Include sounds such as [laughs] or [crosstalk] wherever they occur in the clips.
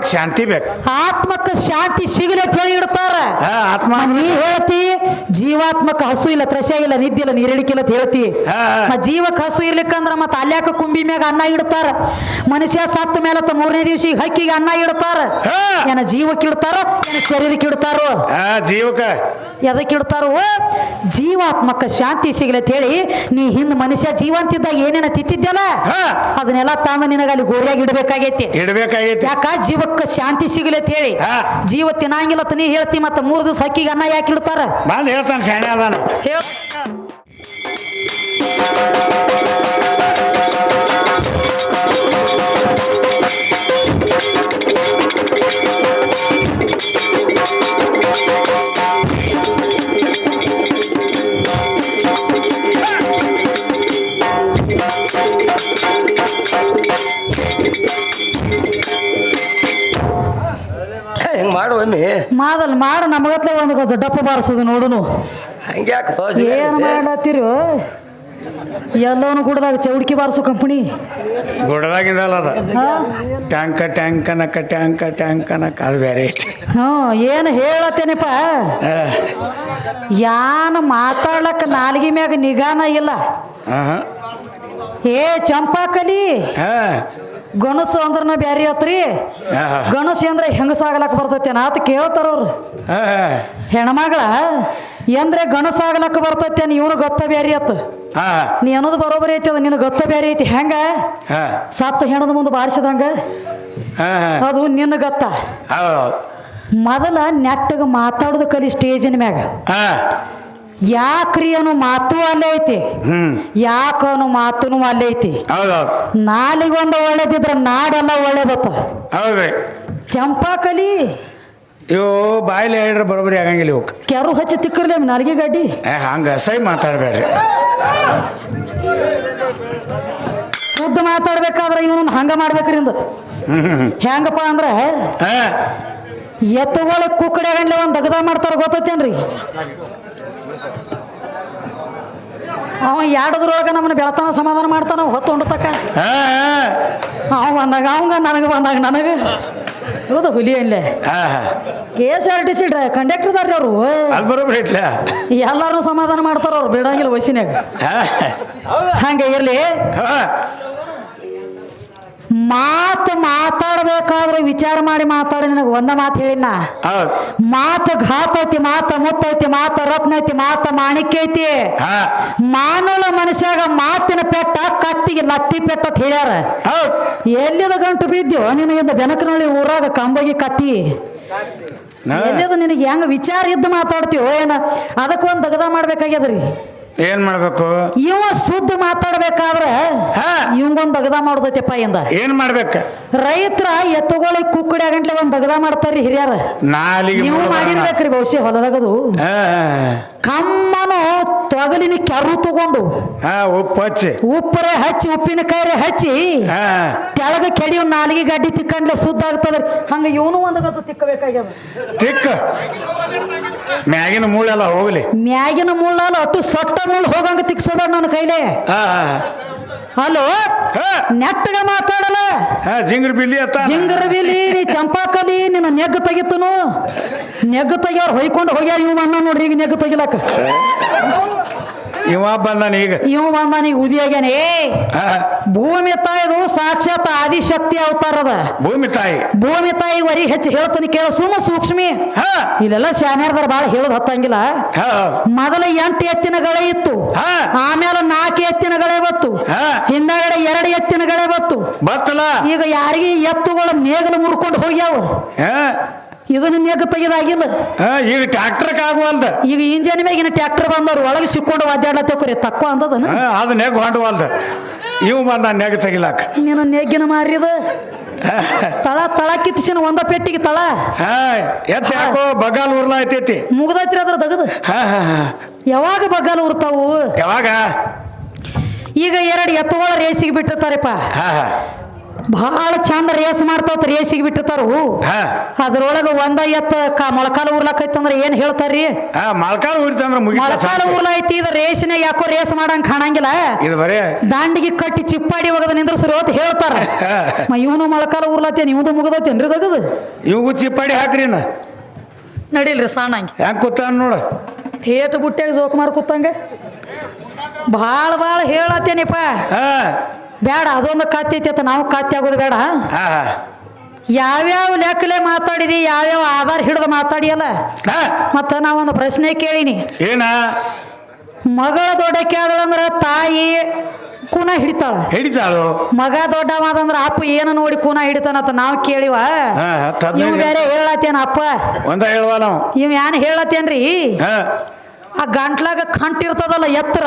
ಆತ್ಮಕ್ಕೆ ಶಾಂತಿ ಬೇಕು. ಆತ್ಮಕ್ಕೆ ಶಾಂತಿ ಸಿಗಲಿ ಅಂತ ಹೇಳಿ ಇಡ್ತಾರ. ಹಾ ಆತ್ಮ. ನೀ ಹೇಳ್ತಿ ಜೀವಾತ್ಮಕ ಹಸು ಇಲ್ಲ ತ್ರಶ ಇಲ್ಲ ನಿದ್ದೆ ಇಲ್ಲ ನೀರಿಳಿಕಿಲ್ಲ ಅಂತ ಹೇಳ್ತಿ. ಹಾ. ಮತ್ ಜೀವಕ್ಕೆ ಹಸು ಇರ್ಲಿಕ್ಕಂದ್ರ ಮತ್ತ ಅಲ್ಯಾಕ ಕುಂಬಿ ಮ್ಯಾಗ ಅನ್ನ ಇಡ್ತಾರ. ಮನುಷ್ಯ ಸತ್ತ ಮೇಲೆ ಮೂರನೇ ದಿವಸ ಹಕ್ಕಿಗೆ ಅನ್ನ ಇಡ್ತಾರ. ಹಾ. ಏನ ಜೀವಕ್ಕೆ ಇಡ್ತಾರ ಏನ ಶರೀರಕ್ಕೆ ಇಡ್ತಾರೋ. ಆ, ಜೀವಕ ಎದಕ್ಕೆ ಇಡ್ತಾರೋ? ಜೀವಾತ್ಮಕ ಶಾಂತಿ ಸಿಗಲಿ ಅಂತ ಹೇಳಿ ನೀ ಹಿಂದ್ ಮನುಷ್ಯ ಜೀವಂತಿದ್ದಾಗ ಏನೇನ ತಿತ್ತಿದ್ಯಲ್ಲ. ಅದನ್ನೆಲ್ಲ ತಾನು ನಿನಗ ಅಲ್ಲಿ ಗೋರಿಯಾಗಿ ಇಡಬೇಕಾಗೈತಿ. ಇಡಬೇಕಾಗೈತಿ. ಯಾಕ? ಜೀವಕ್ಕೆ ಶಾಂತಿ ಸಿಗಲಿ ಅಂತ ಹೇಳಿ. ಜೀವ ತಿನ್ನಂಗಿಲ್ಲ ಅಂತ ನೀ ಹೇಳ್ತಿ ಮತ್ತ ಮೂರ್ ದಿವಸ ಹಕ್ಕಿಗೆ ಅನ್ನ ಯಾಕೆ ಇಡ್ತಾರ? ಬಂದ್ ಹೇಳ್ತಾನೆ ಶಾಣೆ ಅದಾನ. ಹೇಳ ಮಾದಲ್ ಮಾಡ ನಮಗತ್ಲೆ ಒಂದು ಗಜ ಡಪ್ಪ ಬಾರಿಸೋದು ನೋಡುನು. ಏನು ಮಾಡತ್ತಿರು ಎಲ್ಲವನು ಗುಡದಾಗ ಚೌಡ್ಕಿ ಬಾರಿಸು ಕಂಪನಿ. ಗುಡದಾಗಿದಲ್ಲ ಅದ. ಟ್ಯಾಂಕ ಟ್ಯಾಂಕ್ ಅನಕ ಟ್ಯಾಂಕ ಟ್ಯಾಂಕ್ ಅನಕ ಅದು ಬೇರೆ ಐತಿ. ಹ್ಞೂ ಏನು ಹೇಳತ್ತೇನಪ್ಪ. ಯಾನ ಮಾತಾಡಕ್ಕೆ ನಾಲ್ಗಿ ಮ್ಯಾಗ ನಿಗಾನ ಇಲ್ಲ. ಏ ಚಂಪಾಕಲಿ ಹಾ. ಗಣಸು ಅಂದ್ರನ ಬ್ಯಾರಿ ಆತ್ರಿ ಗಣಸು ಅಂದ್ರೆ ಹೆಂಗಸಾಗಲಕ್ಕ ಬರ್ತೈತೆ ಆತ ಕೇಳ್ತಾರ ಅವ್ರು. ಹೆಣ್ಮಗಳ ಎಂದ್ರೆ ಗಣಸಾಗಲಕ್ಕ ಬರ್ತೈತೆ ಇವನು ಗೊತ್ತ ಬ್ಯಾರಿ ಆತ. ನೀ ಅನ್ನೋದು ಬರೋಬರಿ ಐತಿ ಅದು ನಿನ್ ಗೊತ್ತ ಬ್ಯಾರಿ ಐತಿ ಹೆಂಗ. ಸತ್ತ ಹೆಣದ ಮುಂದೆ ಬಾರಿಸಿದಂಗ. ಅದು ನಿನ್ನ ಗೊತ್ತ. ಮೊದಲ ನೆಟ್ಟಗೆ ಮಾತಾಡೋದು ಕಲಿ ಸ್ಟೇಜಿನ ಮ್ಯಾಗ. ಯಾಕ್ರಿ ಅನ್ನೋ ಮಾತು ಅಲ್ಲೇ ಐತಿ? ಯಾಕ ಅನ್ನೋ ಮಾತುನು ಅಲ್ಲೇ ಐತಿ? ನಾಲಿಗೊಂದು ಒಳ್ಳೇದಿದ್ರ ನಾಡೆಲ್ಲ ಒಳ್ಳೇದತ್ತ ಚಂಪಾ ಕಲಿ ಇವು ಬಾಯಿಲೆ ಹೇಳ್ರಿ ಬರೋಬ್ಬರಿ ಆಗಂಗಿಲ್ಲ ಇವು. ಕೆರು ಹಚ್ಚಿ ತಿಕ್ಕರ್ಲಿ ನಾಲ್ಗೆ ಗಡ್ಡಿ. ಏ ಹಂಗೆ ಸೈ ಮಾತಾಡಬೇಡ್ರಿ. ಶುದ್ಧ ಮಾತಾಡ್ಬೇಕಾದ್ರೆ ಇವನು ಹಂಗ ಮಾಡ್ಬೇಕ್ರಿ ಅಂದ ಹ್ಮ್. ಹೆಂಗಪ್ಪ ಅಂದ್ರೆ? ಹಾ. ಎತ್ತುಗಳ ಕುಕ್ಕಡೆ ಗಂಡ್ಲೆ ಒಂದು ದಗದ ಮಾಡ್ತಾರ ಗೊತ್ತೈತೇನ್ರಿ? ಅವ ಎರಡದ್ರೊಳಗ ನಮ್ಮನ್ನ ಬೆಳತನ ಸಮಾಧಾನ ಮಾಡ್ತಾನ ಹೊತ್ತು ಉಂಡತಕ್ಕ. ಅವ ಬಂದಾಗ ಅವಂಗ ನನಗೆ ಬಂದಾಗ ನನಗೆ. ಹೌದು ಹುಲಿ ಅಲ್ಲೇ K S R T C ಕಂಡಕ್ಟರ್ದಾರ್ರಿ ಅವರು. ಅದು ಬರೋಬ್ಬರಿ ಐತ್ಲ ಎಲ್ಲಾರು ಸಮಾಧಾನ ಮಾಡ್ತಾರ ಅವ್ರು ಬಿಡಂಗಿಲ್ಲ ವಯಸ್ಸಿನಾಗ ಹಂಗೆ ಇರ್ಲಿ. ಮಾತು ಮಾತಾಡಬೇಕಾದ್ರೆ ವಿಚಾರ ಮಾಡಿ ಮಾತಾಡಿ ನನಗೆ ಒಂದ ಮಾತು ಹೇಳಿನ? ಮಾತು ಘಾತ ಐತಿ ಮಾತ ಮುತ್ತೈತಿ ಮಾತ ರತ್ನ ಐತಿ ಮಾತ ಮಾಣಿಕ್ಯ ಐತಿ? ಮಾನವ ಮನುಷ್ಯಾಗ ಮಾತಿನ ಪೆಟ್ಟ ಕತ್ತಿಗೆ ಲತ್ತಿ ಪೆಟ್ಟ ಅಂತ ಹೇಳ್ಯಾರ. ಎಲ್ಲಿದ ಗಂಟು ಬಿದ್ದೋ ನಿನಗಿಂದ ಬೆನಕನಳ್ಳಿ ಊರಾಗ ಕಂಬಗಿ ಕತ್ತಿ. ಎಲ್ಲಿದ ನಿನಗೆ ಹೆಂಗ ವಿಚಾರ ಇದ್ದು ಮಾತಾಡ್ತೀವೋ ಏನ? ಅದಕ್ಕೊಂದು ದಗದ ಮಾಡ್ಬೇಕಾಗ್ಯದ್ರಿ. ಏನ್ ಮಾಡ್ಬೇಕು? ಇವ ಸುದ್ದಿ ಮಾತಾಡ್ಬೇಕಾದ್ರ ಇವಂಗೊಂದ್ ಬಗದ ದಗದ ಮಾಡೋದೈತೆಪ್ಪ ಇಂದ. ಏನ್ ಮಾಡ್ಬೇಕ? ರೈತರ ಎತ್ತುಗಳಿಗೆ ಕುಕ್ಕಡಿ ಆಗಂಟ್ಲೆ ಒಂದ್ ದಗದ ಮಾಡ್ತಾರ್ರಿ ಹಿರಿಯರ. ನಾಲಿಗೆ ನೀವು. ಮಾಡಿರ್ಬೇಕ್ರಿ ಬಹುಶಃ ಹೊಲದಾಗದು. ಹಾ. ಕಮ್ಮನು ತೊಗಲಿನ ಕೆರು ತಗೊಂಡು. ಹಾ ಉಪ್ಪು ಹಚ್ಚಿ. ಉಪ್ಪರೆ ಹಚ್ಚಿ ಉಪ್ಪಿನಕಾಯಿ ಹಚ್ಚಿ ತೆಳಗ ಕೆಡಿಯವ್ ಕೆಡಿಯೋ ನಾಲಿಗೆ ಗಡ್ಡಿ ತಿಕ್ಕಂಡ್ಲೆ ಸುದ್ದ ಆಗ್ತದ್ರಿ ಹಂಗ ಇವನು ಒಂದು ಗತ್ತು ತಿಕ್ಕಬೇಕಾಗ್ಯದ. ತಿಕ್ಕ. ಮ್ಯಾಗಿನ ಮೂಳೆಲ್ಲ ಹೋಗ್ಲಿ. ಮ್ಯಾಗಿನ ಮುಳ್ಳೆಲ್ಲ ಅಟ್ಟು ಸೊಟ್ಟ ಮುಳ್ಳು ಹೋಗಂಗ ತಿಕ್ಸೋದ ನನ್ನ ಕೈಲೇ. ಹಲೋ? ಹಾ. ನೆಟ್ಟಗ ಮಾತಾಡಲ್ಲ? ಜಿಂಗ್ರ ಬಿಲಿ ಅತ್ತ ಜಿಂಗರ ಬಿಲಿ ನೀ ಚಂಪಾಕಲಿ ನಿನ್ನ ನೆಗ್ಗು ತೆಗಿತನು. ನೆಗ್ ತೆಗ್ಯಾರ ಹೊಯ್ಕೊಂಡು ಹೋಗ್ಯಾರ ಇವ್ ಅಣ್ಣ ನೋಡ್ರಿ ಈಗ ನೆಗ್ ತೆಗಿಲಕ್ಕ. ಇವ ಬಂದಾನ ಈಗ. ಇವ ಬಂದಾನ ಈಗ ಉದಿಯಾಗ್ಯಾನ ಏ ಭೂಮಿ ತಾಯಿದು ಸಾಕ್ಷಾತ್ ಆದಿಶಕ್ತಿ ಅವತಾರದ ಭೂಮಿ ತಾಯಿ. ಭೂಮಿ ತಾಯಿ ವರಿ ಹೆಚ್ಚು ಹೇಳ್ತಾನೆ ಕೇಳ ಸುಮ್ಮ ಸೂಕ್ಷ್ಮಿ. ಹಾ. ಇಲ್ಲೆಲ್ಲ ಶಾನ್ಯಾರ್ದಾರ ಬಾಳ ಹೇಳೋದು ಹತ್ತಂಗಿಲ್ಲ. ಹಾ. ಮೊದಲ ಎಂಟು ಎತ್ತಿನ ಗಳೆ ಇತ್ತು. ಹಾ. ಆಮೇಲೆ ನಾಲ್ಕು ಎತ್ತಿನ ಗಳೆ ಬತ್ತು ಹಾ. ಹಿಂದಗಡೆ ಎರಡು ಎತ್ತಿನ ಗಳೆ ಬತ್ತು ಬರ್ತಲ್ಲ. ಈಗ ಯಾರಿಗೆ ಎತ್ತುಗಳು ನೇಗಲು ಮುರ್ಕೊಂಡು ಹೋಗ್ಯಾವ? ಇದನ್ನ ನೆಗ್ ತೆಗೆದಾಗಿಲ್ಲ ಹಾ ಈಗ ಟ್ರ್ಯಾಕ್ಟರ್ಕ್ ಆಗುವಲ್ದ ಈಗ ಇಂಜನ್ ಮ್ಯಾಗಿನ ಟ್ರ್ಯಾಕ್ಟರ್ ಬಂದವ್ರು ಒಳಗೆ ಸಿಕ್ಕೊಂಡು ಒದ್ದಾಡ್ಲತ್ತಕ್ರಿ ತಕ್ಕೋ ಅಂದದನ ಅದು ನೆಗ್ ಹೊಂಡವಲ್ದ ಇವು ಬಂದ ನೆಗ್ ತೆಗಿಲಾಕ. ನೀನು ನೆಗ್ಗಿನ ಮಾರಿದ? ತಳ ತಳ ಕಿತ್ತಿಸಿನ ಒಂದ ಪೆಟ್ಟಿಗೆ ತಳ? ಹಾ ಎತ್ತ ಯಾಕೋ ಬಗಾಲ್ ಉರ್ಲ ಐತೈತಿ ಮುಗ್ದೈತ್ರಿ ಅದ್ರ ತಗದು ಹಾ ಹಾ ಹಾ. ಯಾವಾಗ ಬಗಾಲ್ ಉರ್ತಾವು? ಯಾವಾಗ? ಈಗ ಎರಡು ಎತ್ತುಗಳ ರೇಸಿಗೆ ಬಿಟ್ಟಿರ್ತಾರಪ್ಪ. ಹಾ ಹಾ. ಭಾಳ ಚಂದ ರೇಸ್ ಮಾಡ್ತಾವತ್ ರೇಸಿಗೆ ಬಿಟ್ಟಿರ್ತಾರು ಹಾ. ಅದ್ರೊಳಗ ಒಂದ ಎತ್ತ ಕ ಮೊಳಕಾಲ ಉರ್ಲಾಕೈತಂದ್ರ ಏನ್ ಹೇಳ್ತಾರ್ರಿ? ಮೊಳಕಾಲ ಮೊಳಕಾಲು ಉರಿತಂದ್ರ ಮುಗಿತ ಮೊಳಕಾಲ ಉರ್ಲೈತಿ ಇದು ರೇಸಿನ ಯಾಕೋ ರೇಸ್ ಮಾಡಂಗ್ ಕಾಣಂಗಿಲ್ಲ? ಇದು ಬರೇ ದಾಂಡಿಗೆ ಕಟ್ಟಿ ಚಿಪ್ಪಾಡಿ ಒಗದ ನಿಂದ್ರಸ್ರು ಅಂತ ಹೇಳ್ತಾರ. ಮ ಇವನು ಮೊಳಕಾಲ ಉರ್ಲಾತೇನ್ ಇವಂದು ಮುಗದೈತೇನ್ರಿ ತಗದು ಇವು ಚಿಪ್ಪಾಡಿ ಹಾಕ್ರಿ ನಡೀಲ್ರಿ ಸಣ್ಣಂಗೆ ಹೆಂಗ್ ಕೂತಾನ ನೋಡ. ಥೇಟ್ ಬುಟ್ಟಿಯಾಗ ಜೋಕ್ ಮಾರ್ ಕೂತಂಗ? ಭಾಳ ಭಾಳ ಹೇಳತ್ತೇನಿಪ್ಪ ಹಾ. ಬೇಡ ಅದೊಂದು ಕತ್ತಿ ಐತಿ ನಾವು ಕತ್ತಿ ಆಗೋದು ಬೇಡ. ಹಾ ಹಾ. ಯಾವ್ಯಾವ ಲೆಕ್ಕಲೆ ಮಾತಾಡಿದಿ ಯಾವ್ಯಾವ ಆಧಾರ ಹಿಡಿದು ಮಾತಾಡಿಯಲ್ಲ? ಹಾ. ಮತ್ತು ನಾವೊಂದು ಪ್ರಶ್ನೆ ಕೇಳಿನಿ. ಏನ? ಮಗಳ ದೊಡ್ಡಕ್ಕೆ ಆದಳಂದ್ರ ತಾಯಿ ಕುನ ಹಿಡಿತಾಳ. ಹಿಡಿತಾಳು? ಮಗ ದೊಡ್ಡವಾದಂದ್ರ ಅಪ್ಪ ಏನು ನೋಡಿ ಕುನ ಹಿಡಿತಾನಂತ ನಾವು ಕೇಳಿವ. ಹಾ ಹತ್ತು ಇವ್ ಹದಿನೈದು ಬೇರೆ ಹೇಳತ್ತೇನ ಅಪ್ಪ. ಒಂದ ಹೇಳುವ ನಾವು. ಇವ್ ಏನ್ ಹೇಳತ್ತೇನ್ರಿ ಹಾ. ಆ ಗಂಟ್ಲಾಗ ಕಂಟ್ ಇರ್ತದಲ್ಲ ಎತ್ತರ?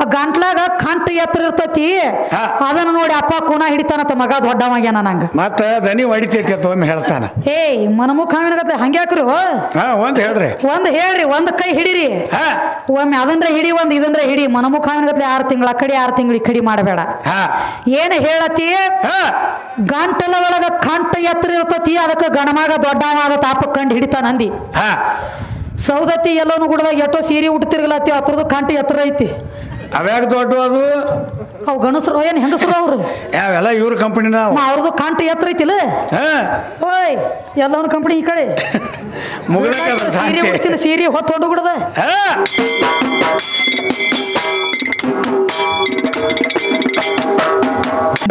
ಆ ಗಂಟ್ಲಾಗ ಕಂಟ್ ಎತ್ತರ ಇರ್ತೈತಿ. ಅದನ್ನ ನೋಡಿ ಅಪ್ಪ ಕುನ ಹಿಡಿತಾನಂತ ಮಗ ದೊಡ್ಡವಾಗ್ಯಾನ ನಂಗ. ಮತ್ತ ದನಿ ಹೊಡಿತೈತಿ ಒಮ್ಮೆ ಹೇಳ್ತಾನ. ಏಯ್ ಮನಮುಖ ಹಾವಿನಗತ್ತೆ ಹಂಗ್ಯಾಕ್ರಿ ಹಾ ಒಂದ್ ಹೇಳ್ರಿ. ಒಂದ್ ಹೇಳ್ರಿ ಒಂದ್ ಕೈ ಹಿಡೀರಿ. ಒಮ್ಮೆ ಅದಂದ್ರೆ ಹಿಡಿ ಒಂದ್ ಇದಂದ್ರೆ ಹಿಡಿ ಮನಮುಖ ಹಾವಿನಗತ್ಲೆ ಆರು ತಿಂಗಳ ಕಡಿ ಕಡೆ ಆರು ತಿಂಗಳು ಕಡಿ ಮಾಡಬೇಡ. ಹಾ. ಏನ್ ಹೇಳತಿ? ಗಂಟಲ ಒಳಗ ಕಂಟ್ ಎತ್ತರ ಇರ್ತತಿ ಅದಕ್ಕೆ ಗಣಮಗ ದೊಡ್ಡವಾದ ತಾಪ ಕಂಡು ಹಿಡಿತಾನಂದಿ ಹಾ. ಸೌದತ್ತಿ ಎಲ್ಲೋನು ಗುಡ್ದಾಗ ಎಷ್ಟೋ ಸೀರೆ ಉಡ್ತಿರ್ಗಲತ್ತಿ ಹತ್ರದ್ದು ಕಾಂಟಿ ಎತ್ತರ ಐತಿ. ಅವ್ಯಾಗ ದೊಡ್ಡ ಅದು? ಅವು ಗಣಸರು ಏನು ಹೆಂಗಸರು ಅವ್ರು? ಯಾವೆಲ್ಲ ಇವ್ರ ಕಂಪನಿನ ಮ ಅವ್ರದ್ದು ಕಾಂಟಿ ಎತ್ತರ ಐತಿಲ್ಲ? ಹಾ. ಓಯ್ ಎಲ್ಲವನ್ನ ಕಂಪನಿ ಈ ಕಡೆ. ಸೀರೆ ಉಡಿಸಿನ ಸೀರೆ ಹೊತ್ತು ಹೊಂಡು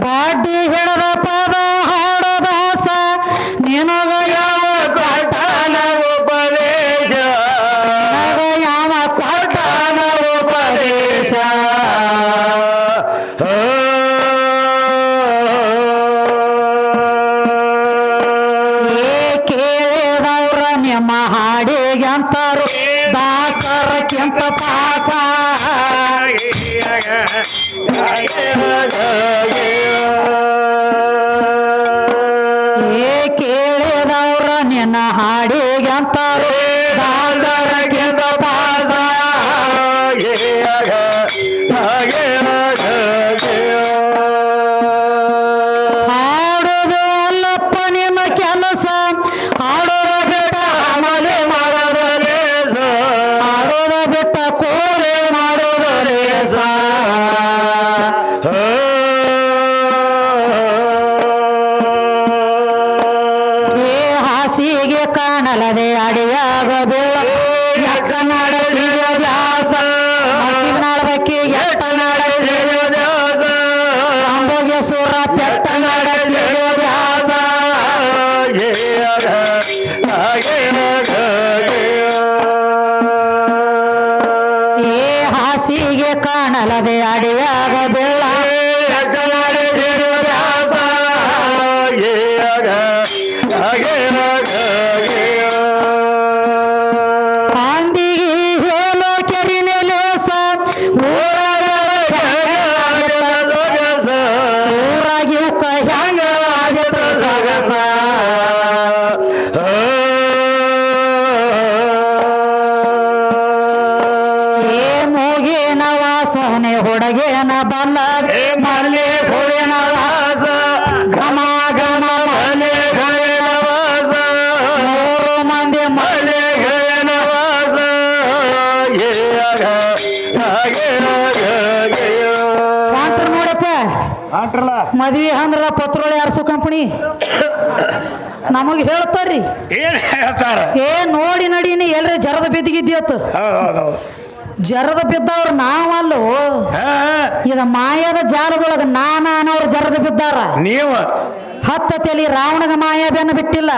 ಬಾಡಿ ಹೇಳದ ಪದ ನಿಮ್ಮ ಹಾಡಿಗೆ ಅಂತಾರು ದಾಸರಕ್ಕಿಂತ ಪಾಸ ಏ ಮದ್ವಿ ಅಂದ್ರ ಪತ್ರೊಳ ಯಾರ್ಸು ಕಂಪನಿ? ನಮಗ್ ಹೇಳ್ತಾರ್ರಿ. ಏನ್ ಹೇಳ್ತಾರ? ಏ ನೋಡಿ ನಡೀನಿ ಎಲ್ರಿ ಜರದ ಬಿದ್ದಿಗಿದ್ಯತ್ ಜರದ ಬಿದ್ದವ್ರ ನಾವಲ್ಲೋ? ಇದ ಮಾಯದ ಜಾಲದೊಳಗ ನಾನ ಅನ್ನೋರು ಜರದ ಬಿದ್ದಾರ. ನೀವು? ಹತ್ತ ತಲಿ ರಾವಣಗ ಮಾಯ ಬೆನ್ನ ಬಿಟ್ಟಿಲ್ಲ.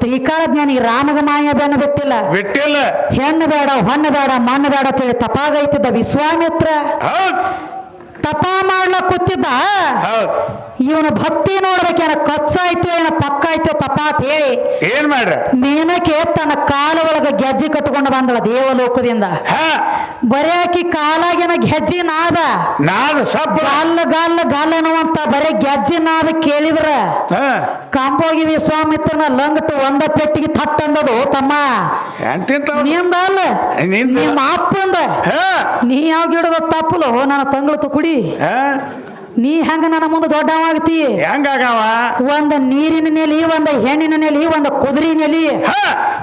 ತ್ರಿಕಾಲ ಜ್ಞಾನಿ ರಾಮಗ ಮಾಯ ಬೆನ್ನ ಬಿಟ್ಟಿಲ್ಲ. ಬಿಟ್ಟಿಲ್ಲ. ಹೆಣ್ಣು ಬೇಡ ಹೊಣ್ಣು ಬೇಡ ಮಣ್ಣು ಬೇಡ ತಿಳಿ ತಪಾಗೈತಿದ್ದ ವಿಶ್ವಾಮಿತ್ರ. ತಪ ಮಾಡ್ಲಕ್ ಕೂತಿದ್ದ? ಇವನ ಭಕ್ತಿ ನೋಡ್ಬೇಕೇನ ಕಚ್ಚಾಯ್ತು ಏನ ಪಕ್ಕ ಆಯ್ತು ತಪ ಅಂತ ಹೇಳಿ. ಏನ್ ಮಾಡ್ರ? ಮೇನಕ್ಕೆ ತನ್ನ ಕಾಲ ಒಳಗ ಗೆಜ್ಜೆ ಕಟ್ಕೊಂಡು ಬಂದಳ ದೇವಲೋಕದಿಂದ. ಹಾ. ಬರೀ ಆಕಿ ಕಾಲಾಗಿನ ಗೆಜ್ಜಿ ನಾದ. ನಾದ ಸಬ್ ಗಲ್ಲ ಗಲ್ಲ ಗಲ್ಲ ಅನ್ನುವಂತ ಬರೀ ಗೆಜ್ಜಿ ನಾದ ಕೇಳಿದ್ರ. ಕಂಬೋಗಿ ವಿಶ್ವಾಮಿತ್ರನ ಲಂಗಟ್ಟು ಒಂದ ಪೆಟ್ಟಿಗೆ ಥಟ್ ಅಂದದು ತಮ್ಮ ನಿಂದ ಅಲ್ಲ? ನಿಮ್ಮ ಅಪ್ಪಂದ? ನೀ ಯಾವ ಗಿಡದ ತಪ್ಪಲು? ನನ್ನ ತಂಗಳು ಕುಡಿ ಹಾ? ನೀ ಹೆಂಗ ನನ್ನ ಮುಂದೆ ದೊಡ್ಡವಾಗ್ತಿ? ಹೆಂಗಾಗವ? ಒಂದ್ ನೀರಿನ ನೆಲಿ ಒಂದ್ ಹೆಣ್ಣಿನ ನೆಲಿ ಒಂದ್ ಕುದುರೆ ನೆಲಿ. ಹ!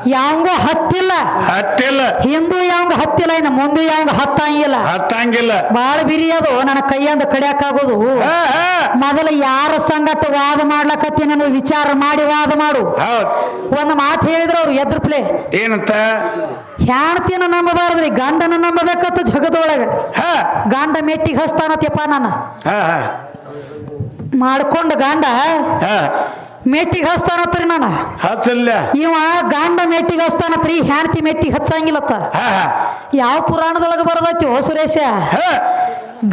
ಯಾವಂಗ ಹತ್ತಿಲ್ಲ. ಹತ್ತಿಲ್ಲ. ಹಿಂದೂ ಯಾವಂಗ ಹತ್ತಿಲ್ಲ ಇನ್ನು ಮುಂದೆ ಯಾವಂಗ ಹತ್ತಂಗಿಲ್ಲ. ಹತ್ತಂಗಿಲ್ಲ. ಬಾಳ ಬಿರಿ ಅದು ನನ್ನ ಕೈಯಿಂದ ಕಡಿಯಾಕಾಗೋದು. ಆಗೋದು ಮೊದಲು ಯಾರ ಸಂಗಟ ವಾದ ಮಾಡ್ಲಕತ್ತಿ ನನ್ನ ವಿಚಾರ ಮಾಡಿ ವಾದ ಮಾಡು. ಒಂದ್ ಒಂದು ಮಾತು ಹೇಳಿದ್ರು ಅವ್ರು ಎದ್ರ ಪ್ಲೇ. ಏನಂತ? ಹೆಣ್ತಿನ ನಂಬಬಾರ್ದ್ರಿ ಗಂಡನ ನಂಬಬೇಕತ್ತ ಜಗದೊಳಗ ಹ. ಗಂಡ ಮೆಟ್ಟಿಗೆ ಹಸ್ತಾನತ್ಯಪ್ಪ ನಾನು? ಮಾಡ್ಕೊಂಡ ಗಂಡ? ಹ. ಮೆಟ್ಟಿಗೆ ಹಸ್ತಾನತ್ರಿ ನಾನು? ಹಚ್ಚಲ್ಲ. ಇವ ಗಂಡ ಮೆಟ್ಟಿಗೆ ಹಸ್ತಾನತ್ರಿ ಹೆಣ್ತಿ ಮೆಟ್ಟಿಗೆ ಹಚ್ಚಂಗಿಲ್ಲತ್ತ. ಯಾವ ಪುರಾಣದೊಳಗ ಬರದೈತಿ ಓ ಸುರೇಶ? ಹ.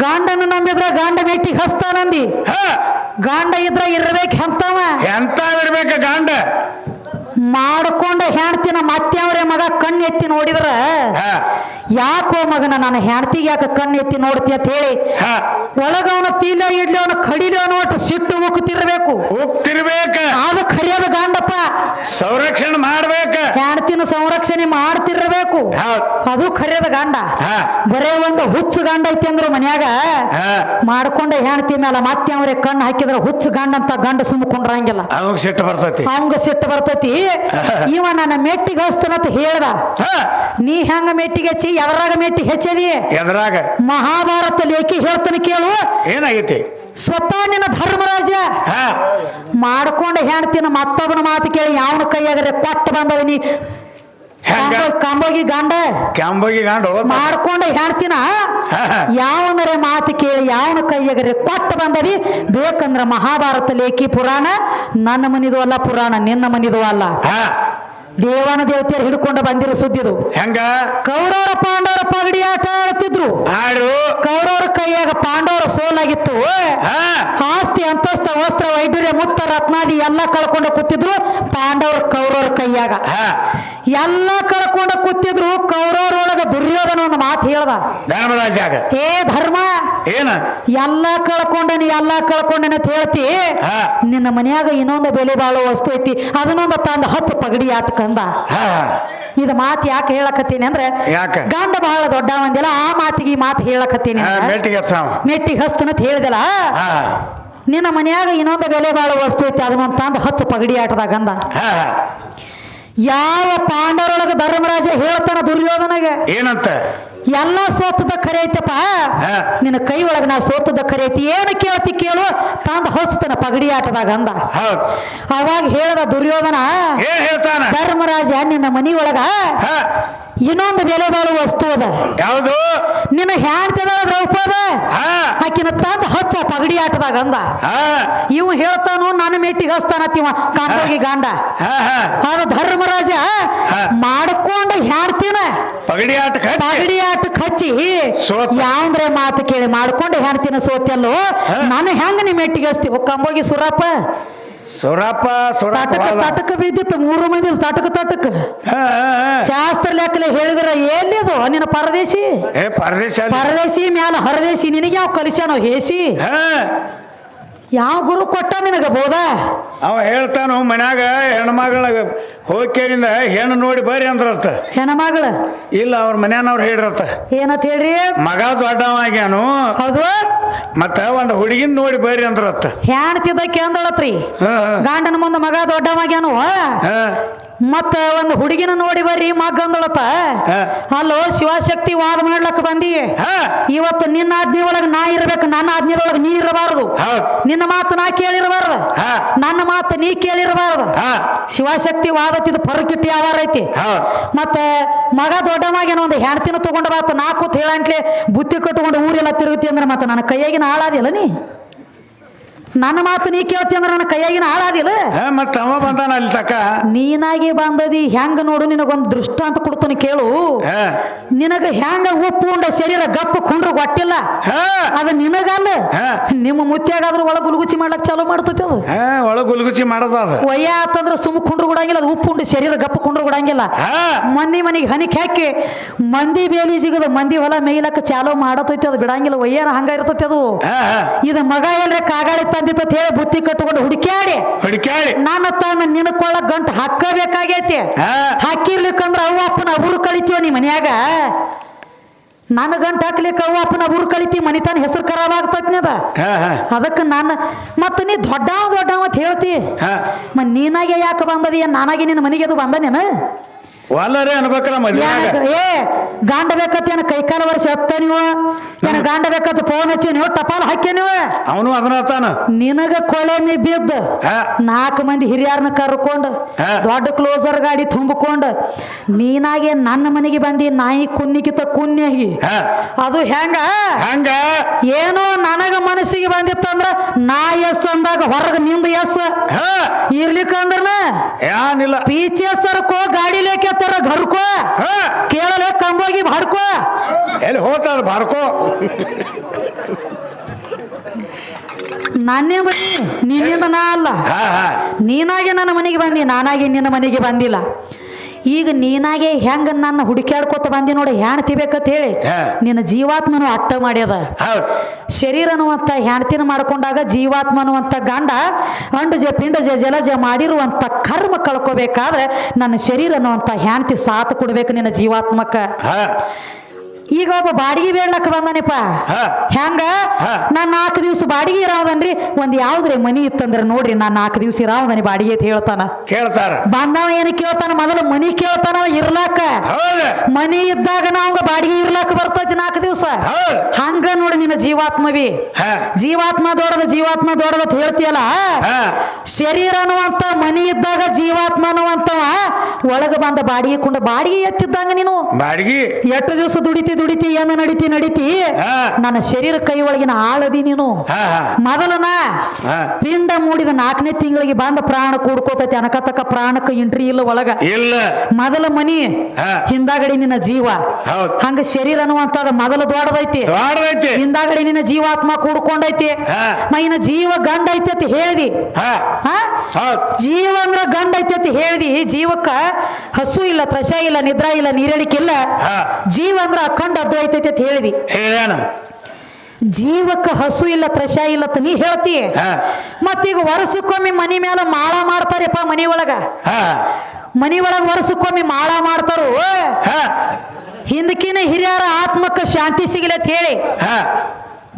ಗಂಡನ ನಂಬಿದ್ರ ಗಂಡ ಮೆಟ್ಟಿಗೆ ಹಸ್ತಾನಂದಿ ಹ. ಗಂಡ ಇದ್ರ ಇರ್ಬೇಕು ಎಂತವ? ಎಂತ ಇರ್ಬೇಕು ಗಾಂಡ? ಮಾಡ್ಕೊಂಡ ಹೆಣ್ತಿನ ಮತ್ತೆ ಅವ್ರೆ ಮಗ ಕಣ್ಣು ಎತ್ತಿ ನೋಡಿದ್ರ? ಯಾಕೋ ಮಗನ ನಾನು ಹೆಣ್ತಿಗೆ ಯಾಕೆ ಕಣ್ಣು ಎತ್ತಿ ನೋಡ್ತಿ ಅಂತ ಹೇಳಿ ಒಳಗ ಅವನ ತೀಲ ಇಡ್ಲಿ ಅವನ ಕಡಿಲಿ ಅವನ ಒಟ್ಟು ಸಿಟ್ಟು ಹೋಗ್ತಿರ್ಬೇಕು ಹೋಗ್ತಿರ್ಬೇಕು ಅದು ಕರಿಯೋದು ಗಂಡಪ್ಪ. ಮಾಡ್ಬೇಕ ಹೆಣ್ತಿನ ಮಾಡ್ತಿರಬೇಕು. ಅದು ಖರಿಯದ ಗಂಡ. ಬರೇ ಒಂದು ಹುಚ್ಚು ಗಂಡ ಐತಿ ಅಂದ್ರು ಮನ್ಯಾಗ ಹ. ಮಾಡ್ಕೊಂಡ ಹೆಣ್ತಿ ಮೇಲೆ ಮತ್ತೆ ಅವ್ರಿಗೆ ಕಣ್ಣು ಹಾಕಿದ್ರ ಹುಚ್ಚು ಗಂಡ ಅಂತ ಗಂಡ ಸುಮ್ಕೊಂಡ್ರಂಗಿಲ್ಲ ಅವಾಗ ಸಿಟ್ಟು ಬರ್ತೈತಿ. ಅವಂಗ ಸಿಟ್ಟು ಬರ್ತೈತಿ. [laughs] ಇವ ನನ್ನ ಮೆಟ್ಟಿಗೆ ಹಸ್ತನಂತ ಹೇಳ್ದ. ಹ. ನೀ ಹೆಂಗ ಮೆಟ್ಟಿಗೆ ಹಚ್ಚಿ ಎದರಾಗ ಮೆಟ್ಟಿಗೆ ಹೆಚ್ಚದಿ ಎದ್ರಾಗ. ಮಹಾಭಾರತ ಲೇಖಿ ಹೇಳ್ತಾನೆ ಕೇಳು. ಏನಾಗೈತಿ? ಸ್ವತಃ ನಿನ್ನ ಧರ್ಮರಾಜ ಮಾಡ್ಕೊಂಡು ಹೆಣ್ತಿನ ಮತ್ತೊಬ್ಬನ ಮಾತು ಕೇಳಿ ಯಾವನ ಕೈಯಾಗರೆ ಕೊಟ್ಟು ಬಂದದ ನೀ ಹೆಂಗ? ಕಾಂಬೋ- ಕಾಂಬೋಗಿ ಗಂಡ. ಕ್ಯಾಂಬೋಗಿ ಗಾಂಡು ಮಾಡ್ಕೊಂಡ ಹೆಣ್ತಿನ ಹ ಮಾತು ಕೇಳಿ ಯಾವನ ಕೈಯಾಗರೆ ಕೊಟ್ಟು ಬಂದದಿ ಬೇಕಂದ್ರ ಮಹಾಭಾರತ ಲೇಖಿ ಪುರಾಣ ನನ್ನ ಮನಿದು ಅಲ್ಲ ಪುರಾಣ ನಿನ್ನ ಮನಿದು ಅಲ್ಲ. ದೇವನ ದೇವತೆಯರು ಹಿಡ್ಕೊಂಡು ಬಂದಿರೋ ಸುದ್ದಿದು ಹೆಂಗ? ಕೌರವರ ಪಾಂಡವರ ಪಗಡಿ ಆಟ ಆಡ್ತಿದ್ರು. ಆಡು ಕೌರವರ ಕೈಯಾಗ ಪಾಂಡವರ ಸೋಲಾಗಿತ್ತು. ಆಸ್ತಿ ಅಂತಸ್ತ ವಸ್ತ್ರ ವೈಢೂರ್ಯ ಮುತ್ತ ರತ್ನಾದಿ ಎಲ್ಲ ಕಳ್ಕೊಂಡು ಕೂತಿದ್ರು ಪಾಂಡವರ ಕೌರವರ ಕೈಯಾಗ. ಎಲ್ಲ ಕಳ್ಕೊಂಡು ಕೂತಿದ್ರು ಕೌರವರೊಳಗ ದುರ್ಯೋಧನ ಒಂದು ಮಾತು ಹೇಳ್ದ. ಧರ್ಮರಾಜಾಗ ಏ ಧರ್ಮ ಏನ? ಎಲ್ಲ ಕಳ್ಕೊಂಡನಿ ಎಲ್ಲ ಕಳ್ಕೊಂಡನಿ ಅಂತ ಹೇಳ್ತಿ. ಹಾ. ನಿನ್ನ ಮನ್ಯಾಗ ಇನ್ನೊಂದು ಬೆಲೆ ಬಾಳೋ ವಸ್ತು ಐತಿ ಅದನ್ನೊಂದು ತಂದು ಹತ್ತು ಪಗಡಿ ಆಟಕ್ಕಂದ ಹಾ. ಇದು ಮಾತು ಯಾಕೆ ಹೇಳಕತ್ತೀನಿ ಅಂದ್ರೆ ಯಾಕ? ಗಂಡ ಬಹಳ ದೊಡ್ಡ ಮಂದಿಲ್ಲ ಆ ಮಾತಿಗೆ ಈ ಮಾತು ಹೇಳಕತ್ತೀನಿ ಹ. ಮೆಟ್ಟಿಗೆ ಹಚ್ಚಾವ. ಹಸ್ತನಂತ ಹೇಳಿದಲ್ಲ? ಹ. ನಿನ್ನ ಮನ್ಯಾಗ ಇನ್ನೊಂದು ಬೆಲೆ ಬಾಳೋ ವಸ್ತು ಐತಿ ಅದನ್ನೊಂದು ತಂದು ಹತ್ತು ಪಗಡಿ ಆಟದಾಗ ಅಂದ ಹ. ಯಾವ ಪಾಂಡವರೊಳಗ ಧರ್ಮರಾಜ ಹೇಳ್ತಾನ ದುರ್ಯೋಧನಗೆ? ಏನಂತ? ಎಲ್ಲ ಸೋತದ ಖರೆ ಐತಪ್ಪ. ನಿನ್ನ ಕೈ ಒಳಗ ನಾ ಸೋತದ ಖರೆ ಐತಿ. ಏನು ಕೇಳ್ತಿ ಕೇಳು. ತಂದ ಹೊಸ್ತನ ಪಗಡಿ ಆಟದಾಗ ಅಂದ. ಅವಾಗ ಹೇಳದ ದುರ್ಯೋಧನ ಧರ್ಮರಾಜ ನಿನ್ನ ಮನಿ ಒಳಗ ಇನ್ನೊಂದು ಬೆಲೆ ಬಾಳುವ ವಸ್ತು ಅದ. ಯಾವುದು? ನಿನ್ನ ಹ್ಯಾಂಡ್ತಿದಾಳ ದ್ರೌಪದ ಆಕಿನ ತಂದ ಹಚ್ಚ ಪಗಡಿ ಆಟದಾಗ ಅಂದ. ಹ. ಇವ್ ಹೇಳ್ತಾನು ನನ್ನ ಮೆಟ್ಟಿಗೆ ಹಸ್ತಾನತ್ತಿವ ಕಾಂಡಿ ಗಾಂಡ. ಆಗ ಧರ್ಮರಾಜ. ಮಾಡ್ಕೊಂಡು ಹ್ಯಾಡ್ತಿನ. ಪಗಡಿ ಆಟ ಪಗಡಿ ಆಟಕ್ಕೆ ಹಚ್ಚಿ ಸೋತ. ಯಾವಂದ್ರೆ ಮಾತು ಕೇಳಿ ಮಾಡ್ಕೊಂಡು ಸೋತ್ಯಲ್ಲೋ. ಅಲ್ಲೋ ನಾನು ಹೆಂಗ ನಿಮ್ಮ ಮೆಟ್ಟಿಗೆ ಹಚ್ತೀವಿ ಕಂಬೋಗಿ ಸುರಪ್ಪ. ಸುರಪ್ಪ ಸುರಪ್ಪ ತಾಟಕ ಬಿದ್ದಿತ್ತು ಮೂರು ಮಂದಿ ತಾಟಕ ತಟಕ. ಶಾಸ್ತ್ರ ಲೆಕ್ಕಲೆ ಹೇಳಿದ್ರ ಎಲ್ಲಿದು ನಿನ್ನ ಪರದೇಶಿ? ಏ ಪರದೇಶ. ಪರದೇಶಿ ಮ್ಯಾಲ ಹರದೇಶಿ ನಿನಗೆ ಯಾವ ಕಲಿಸ್ಯಾನೋ ಹೇಸಿ? ಹ. ಯಾವ ಗುರು ಕೊಟ್ಟ ನಿನಗ ಬೋಧ? ಅವ ಹೇಳ್ತಾನು ಮನ್ಯಾಗ ಹೆಣ್ಮಗಳ ಹೋಗ್ಕೇರಿಂದ ಹೆಣ್ಣು ನೋಡಿ ಬರ್ರಿ ಅಂದ್ರತ್ತ ಹೆಣ್ಮಗಳ? ಇಲ್ಲ ಅವ್ರ ಮನ್ಯಾನವ್ರು ಹೇಳಿರತ್ತ ಏನತ್ ಹೇಳ್ರಿ? ಮಗ ದೊಡ್ಡವಾಗ್ಯಾನು. ಹೌದು? ಮತ್ತ ಒಂದು ಹುಡುಗಿನ ನೋಡಿ ಬರ್ರಿ ಅಂದ್ರತ್ತ ಹೆಣ್ತಿದ್ದಕ್ಕೆ ಅಂದಳತ್ರಿ ಗಾಂಡನ ಮುಂದ ಗಂಡನ ಮುಂದೆ ಮಗ ದೊಡ್ಡವಾಗ್ಯಾನು. ಹ, ಮತ್ತ ಒಂದು ಹುಡುಗಿನ ನೋಡಿ ಬರ್ರಿ ಮಗ ಅಂದಳತ್ತ ಹಾ. ಅಲ್ಲೋ ಶಿವಶಕ್ತಿ ವಾದ ಮಾಡ್ಲಕ್ ಬಂದಿ ಹ. ಇವತ್ತು ನಿನ್ನ ಆಜ್ಞೆ ಒಳಗ ನಾ ಇರ್ಬೇಕು ನನ್ನ ಆಜ್ಞೆದೊಳಗೆ ನೀ ಇರಬಾರದು. ನಿನ್ನ ಮಾತು ನಾ ಕೇಳಿರಬಾರದು. ನನ್ನ ಮಾತು ನೀ ಕೇಳಿರಬಾರದು. ಶಿವಶಕ್ತಿ ವಾದತ್ತಿದ ಪರಕಿಟ್ಟಿ ಯಾವಾರ ಐತಿ. ಮತ್ತ ಮತ್ತೆ ಮಗ ದೊಡ್ಡವಾಗೇನ ಒಂದು ಹೆಣ್ತಿನ ತಗೊಂಡ ಬಾತ ನಾ ಕೂತ್ ಹೇಳಂಟ್ಲೆ ಬುತ್ತಿ ಕಟ್ಕೊಂಡು ಊರೆಲ್ಲ ತಿರುಗುತ್ತಿ ಅಂದ್ರೆ ಮತ್ತೆ ನನ್ನ ಕೈಯಾಗಿನ ಹಾಳಾದಿಲ್ಲ ನೀ? ನನ್ನ ಮಾತು ನೀ ಕೇಳ್ತಿ ಅಂದ್ರೆ ನನ್ನ ಕೈಯಾಗಿನ ಹಾಳಾದಿಲ್ಲ? ಮತ್ತ ಅವ ಬಂದಾನ ಅಲ್ಲಿ ತಕ? ನೀನಾಗಿ ಬಂದದಿ ಹೆಂಗ ನೋಡು ನಿನಗೊಂದು ದೃಷ್ಟಾಂತ ಕೊಡ್ತಾನೆ ಕೇಳು. ನಿನಗ ಹೆಂಗ ಉಪ್ಪು ಉಂಡ ಶರೀರ ಗಪ್ಪು ಕುಂಡ್ರು ಗೊತ್ತಿಲ್ಲ. ಅದ ಅದು ನಿನಗಲ್ಲ. ನಿಮ್ಮ ಮುತ್ಯಾಗಾದ್ರೂ ಒಳಗೆ ಗುಲಗುಚಿ ಮಾಡ್ಲಕ್ ಚಾಲೂ ಮಾಡ್ತೈತಿ ಅದು. ಒಳಗ್ ಗುಲ್ಗುಚಿ ಮಾಡೋದ ಅದ. ಒಯ್ಯ ಆತಂದ್ರ ಸುಮ್ಮ ಕುಂಡ್ರು ಕೊಡಂಗಿಲ್ಲ ಅದು ಉಪ್ಪು ಉಂಡು ಶರೀರ ಗಪ್ಪು ಕುಂಡ್ರು ಕೊಡಂಗಿಲ್ಲ. ಹ. ಮಂದಿ ಮನೆಗೆ ಹನಿಕ್ ಹಾಕಿ ಮಂದಿ ಬೇಲಿ ಸಿಗದು ಮಂದಿ ಹೊಲ ಮೇಯ್ಲಕ್ಕ ಚಾಲೂ ಮಾಡತೈತಿ ಅದು ಬಿಡಂಗಿಲ್ಲ ಒಯ್ಯನ ಹಂಗ ಇರ್ತೈತಿ ಅದು. ಇದು ಮಗ ಎಲ್ರೆ ಕಾಗಾಳಿ ತಂದಿತ್ತ ಹೇಳಿ ಬುತ್ತಿ ಕಟ್ಕೊಂಡು ಹುಡುಕ್ಯಾಡಿ. ಹುಡುಕ್ಯಾಡಿ. ನನ್ನ ತಾನ ನಿನಕೊಳ್ಳ ಗಂಟು ಹಾಕಬೇಕಾಗೈತಿ. ಹಾಕಿರ್ಲಿಕ್ಕಂದ್ರ ಅವ್ವ ಅಪ್ಪನ ಅವರು ಕಳಿತೀವ ನೀ ಮನ್ಯಾಗ? ನನ್ನ ಗಂಟು ಹಾಕ್ಲಿಕ್ಕೆ ಅವ್ವ ಅಪ್ಪನ ಊರು ಕಳಿತಿ ಮನಿತಾನ ಹೆಸರು ಖರಾಬ್ ಆಗ್ತೈತ್ನದ ಅದಕ್ಕೆ ನಾನು ಮತ್ತೆ ನೀ ದೊಡ್ಡವ ದೊಡ್ಡವ ಅಂತ ಹೇಳ್ತಿ. ಹಾ. ಮ ನೀನಾಗೆ ಯಾಕೆ ಬಂದದಿ ನಾನಾಗೆ ನಿನ್ನ ಮನೆಗೆ ಅದು ಬಂದ ನೀನು ಒಲ್ಲರೇ ಅನ್ಬೇಕಲ್ಲ ಮದ್ವೆಯಾಗ ಏ ಗಾಂಡ ಬೇಕತ್ತ ಏನ ಕೈಕಾಲ ವರ್ಷ ಹತ್ತ ನೀವು? ಏನ ಗಾಂಡ ಬೇಕತ್ತ ಫೋನ್ ಹಚ್ಚಿ ನೀವು ಟಪಾಲ್ ಹಾಕಿ ನೀವು? ಅವನು ಅದನ್ನ ತಾನ ನಿನಗ ಕೊಳೆ ನೀ ಬಿದ್ದ? ಹಾ. ನಾಲ್ಕು ಮಂದಿ ಹಿರಿಯರ್ನ ಕರ್ಕೊಂಡು ಹಾ. ದೊಡ್ಡ ಕ್ಲೋಸರ್ ಗಾಡಿ ತುಂಬಿಕೊಂಡು ನೀನಾಗೆ ನನ್ನ ಮನೆಗೆ ಬಂದಿ ನಾಯಿ ಕುನ್ನಿಕಿತ ಕುನ್ಯಾಗಿ ಹಾ. ಅದು ಹೆಂಗ? ಹಂಗ? ಏನೋ ನನಗ ಮನಸ್ಸಿಗೆ ಬಂದಿತ್ತಂದ್ರ ನಾ ಎಸ್ ಅಂದಾಗ ಹೊರಗ ನಿಂದ ಎಸ್. ಹಾ. ಇರ್ಲಿಕ್ಕಂದ್ರನ? ಏನಿಲ್ಲ. ಪೀಚೆ ಸರ್ಕೋ ಗಾಡಿ ಹಾ. ಕೇಳಲೆ ಕಂಬೋಗಿ ಬರ್ಕೋ ಎಲ್ಲಿ ಹೋತಾರ ಬಾರ್ಕೋ ನಾನೇ ಬನ್ನಿ ನಿನ್ನಿಂದ ನಾ ಅಲ್ಲ. ಹಾ ಹಾ. ನೀನಾಗೆ ನನ್ನ ಮನೆಗೆ ಬಂದಿ ನಾನಾಗೆ ನಿನ್ನ ಮನೆಗೆ ಬಂದಿಲ್ಲ. ಈಗ ನೀನಾಗೆ ಹೆಂಗ ನನ್ನ ಹುಡುಕ್ಯಾಡ್ಕೊತ ಬಂದಿ ನೋಡಿ ಹೆಣ್ತಿ ಬೇಕಂತ ಹೇಳಿ. ನಿನ್ನ ಜೀವಾತ್ಮನು ಅಟ್ಟ ಮಾಡ್ಯದ. ಶರೀರ ಅನ್ನುವಂಥ ಹೆಣ್ತಿನ ಮಾಡ್ಕೊಂಡಾಗ ಜೀವಾತ್ಮ ಅನ್ನುವಂಥ ಗಂಡ ಅಂಡಜ ಪಿಂಡಜ ಜಲಜ ಮಾಡಿರುವಂಥ ಕರ್ಮ ಕಳ್ಕೋಬೇಕಾದ್ರೆ ನನ್ನ ಶರೀರ ಅನ್ನುವಂಥ ಹೆಣ್ತಿ ಸಾತ್ ಕೊಡ್ಬೇಕು ನಿನ್ನ ಜೀವಾತ್ಮಕ್ಕ. ಈಗ ಒಬ್ಬ ಬಾಡಿಗೆ ಬೇಡ್ಲಕ್ಕ ಬಂದನಪ್ಪ. ಹೆಂಗ ನಾ ನಾನ್ ನಾಲ್ಕು ದಿವ್ಸ ಬಾಡಿಗೆ ಇರಾವದನ್ರಿ ಒಂದ್ ಯಾವ್ದ್ರಿ ಮನಿ ಇತ್ತಂದ್ರ ನೋಡ್ರಿ ನಾ ನಾಲ್ಕು ದಿವ್ಸ ಇರಾವದನಿ ಬಾಡಿಗೆ ಅಂತ ಹೇಳ್ತಾನ. ಕೇಳ್ತಾರ. ಬಂದವ ಏನ ಕೇಳ್ತಾನ? ಮೊದಲು ಮನಿ ಕೇಳ್ತಾನ ಇರ್ಲಾಕ ಮನಿ ಇದ್ದಾಗ ನಾವ್ ಬಾಡಿಗೆ ಇರ್ಲಾಕ ಬರ್ತೈತಿ ನಾಲ್ಕು ದಿವ್ಸ. ಹಂಗ ನೋಡಿ ನಿನ್ನ ಜೀವಾತ್ಮವಿ. ಜೀವಾತ್ಮ ದೊಡ್ಡದ ಜೀವಾತ್ಮ ದೊಡ್ಡದ ಅಂತ ಹೇಳ್ತಿಯಲ್ಲ? ಶರೀರ ಅನ್ನುವಂತ ಮನಿ ಇದ್ದಾಗ ಜೀವಾತ್ಮ ಅನ್ನುವಂತವ ಒಳಗ ಬಂದ ಬಾಡಿಗೆ ಕೊಂಡ ಬಾಡಿಗೆ ಎತ್ತಿದ್ದಂಗ ನೀನು. ಬಾಡಿಗೆ. ಎಷ್ಟು ದಿವಸ ದುಡಿತಿ? ದುಡಿತಿ ಏನ ನಡಿತಿ ನಡಿತಿ. ನನ್ನ ಶರೀರ ಕೈ ಒಳಗಿನ ಆಳದಿ ನೀನು. ಮೊದಲನ ಪಿಂಡ ಮೂಡಿದ ನಾಲ್ಕನೇ ತಿಂಗಳಿಗೆ ಬಂದ ಪ್ರಾಣ ಕೂಡ್ಕೋತೈತಿ ಅನಕತಕ ಪ್ರಾಣಕ್ಕೆ ಇಂಟ್ರಿ ಇಲ್ಲ ಒಳಗ. ಇಲ್ಲ. ಮೊದಲ ಮನಿ. ಹಿಂದಾಗಡಿ ನಿನ್ನ ಜೀವ. ಹಂಗ ಶರೀರ ಅನ್ನುವಂತದ ಮೊದಲ ದೊಡ್ಡದೈತಿ. ಹಿಂದಾಗಡಿ ನಿನ್ನ ಜೀವಾತ್ಮ ಕೂಡ್ಕೊಂಡೈತಿ. ಮೈನ ಜೀವ ಗಂಡ ಐತಿ ಅಂತ ಹೇಳಿದಿ. ಜೀವ ಅಂದ್ರ ಗಂಡ ಐತಿ ಅಂತ ಹೇಳ್ದಿ. ಜೀವಕ್ಕ ಹಸು ಇಲ್ಲ ತ್ರಶ ಇಲ್ಲ ನಿದ್ರಾ ಇಲ್ಲ ನೀರಡಿಕೆ ಇಲ್ಲ. ಜೀವ ಅಂದ್ರ ಅಖಂಡ ಅದ್ವೈತ ಐತೈತಿ ಅಂತ ಹೇಳಿದಿ. ಹೇಳ್ಯಾನ ಜೀವಕ್ಕ ಹಸು ಇಲ್ಲ ತ್ರಶ ಇಲ್ಲ ಅಂತ ನೀ ಹೇಳ್ತಿ. ಮತ್ತೀಗ ವರ್ಷಕ್ಕೊಮ್ಮೆ ಮನಿ ಮೇಲೆ ಮಾಳ ಮಾಡ್ತಾರಪ್ಪ ಮನಿ ಒಳಗ. ಹಾ. ಮನಿ ಒಳಗ ವರ್ಷಕ್ಕೊಮ್ಮೆ ಮಾಳ ಮಾಡ್ತಾರು? ಹಾ. ಹಿಂದಕಿನ ಹಿರಿಯರ ಆತ್ಮಕ್ಕ ಶಾಂತಿ ಸಿಗಲಿ ಅಂತ ಹೇಳಿ. ಹಾ.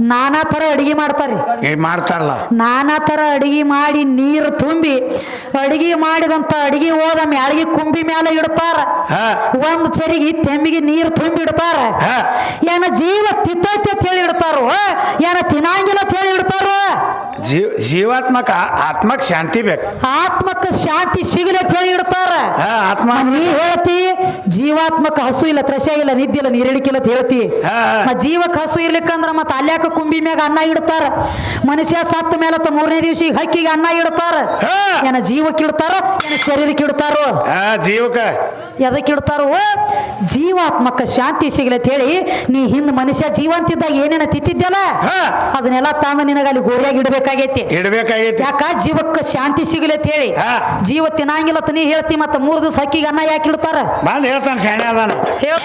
ನಾನಾ ತರ ಅಡಿಗೆ ಮಾಡ್ತಾರೆ. ಏನ್ ಮಾಡ್ತಾರಲ್ಲ. ನಾನಾ ತರ ಅಡಿಗೆ ಮಾಡಿ ನೀರು ತುಂಬಿ ಅಡಿಗೆ ಮಾಡಿದಂತ ಅಡಿಗೆ ಹೋದ ಮ್ಯಾಳಿಗೆ ಕುಂಬಿ ಮೇಲೆ ಇಡ್ತಾರ. ಹಾ. ಒಂದ್ ಚರಿಗೆ ತೆಮ್ಮಿಗೆ ನೀರು ತುಂಬಿ ಇಡ್ತಾರ. ಹಾ. ಏನ ಜೀವ ತಿತ್ತೈತಿ ಅಂತ ಹೇಳಿ ಇಡ್ತಾರೋ? ಏನ ತಿನ್ನಂಗಿಲ್ಲ ಅಂತ ಹೇಳಿ ಇಡ್ತಾರೋ? ಜೀವ ಜೀವಾತ್ಮಕ ಆತ್ಮಕ್ ಶಾಂತಿ ಬೇಕು. ಆತ್ಮಕ್ಕ ಶಾಂತಿ ಸಿಗಲಿ ಅಂತ ಹೇಳಿ ಇಡ್ತಾರ. ಹಾ ಆತ್ಮ. ನೀ ಹೇಳ್ತಿ ಜೀವಾತ್ಮಕ ಹಸು ಇಲ್ಲ ತ್ರಶ ಇಲ್ಲ ನಿದ್ದೆ ಇಲ್ಲ ನೀರಡಿಕಿಲ್ಲ ಅಂತ ಹೇಳ್ತಿ. ಜೀವಕ್ಕೆ ಹಸು ಇರ್ಲಿಕ್ಕಂದ್ರ ಮತ್ತ ಅಲ್ಯಾಕ ಕುಂಬಿ ಮ್ಯಾಗ ಅನ್ನ ಇಡ್ತಾರ. ಮನುಷ್ಯ ಸತ್ತ ಮೇಲೆ ಮೂರನೇ ದಿವಸ ಹಕ್ಕಿಗೆ ಅನ್ನ ಇಡ್ತಾರ. ಏನ ಜೀವಕ್ಕೆ ಇಡ್ತಾರ ಏನ ಶರೀರಕ್ಕೆ ಇಡ್ತಾರೋ. ಜೀವಕ ಎದಕ್ಕೆ ಇಡ್ತಾರೋ? ಜೀವಾತ್ಮಕ ಶಾಂತಿ ಸಿಗಲಿ ಅಂತ ಹೇಳಿ ನೀ ಹಿಂದ್ ಮನುಷ್ಯ ಜೀವಂತಿದ್ದಾಗ ಏನೇನ ತಿತ್ತಿದ್ಯಲ್ಲ ಹಾ. ಅದನ್ನೆಲ್ಲ ತಂದ ನಿನಗ ಅಲ್ಲಿ ಗೋರಿಯಾಗಿ ಇಡಬೇಕಾಗೈತಿ. ಇಡ್ಬೇಕಾಗೈತಿ. ಯಾಕ? ಜೀವಕ್ಕ ಶಾಂತಿ ಸಿಗಲಿ ಅಂತ ಹೇಳಿ. ಜೀವ ತಿನ್ನಂಗಿಲ್ಲ ನೀ ಹೇಳ್ತಿ ಮತ್ತ ಮೂರು ದಿವಸ ಹಕ್ಕಿಗೆ ಅನ್ನ ಯಾಕೆ ಇಡ್ತಾರ? ಬಂದ್ ಹೇಳ್ತಾನೆ ಶಾಣೆ ಅದಾನ. ಹೇಳ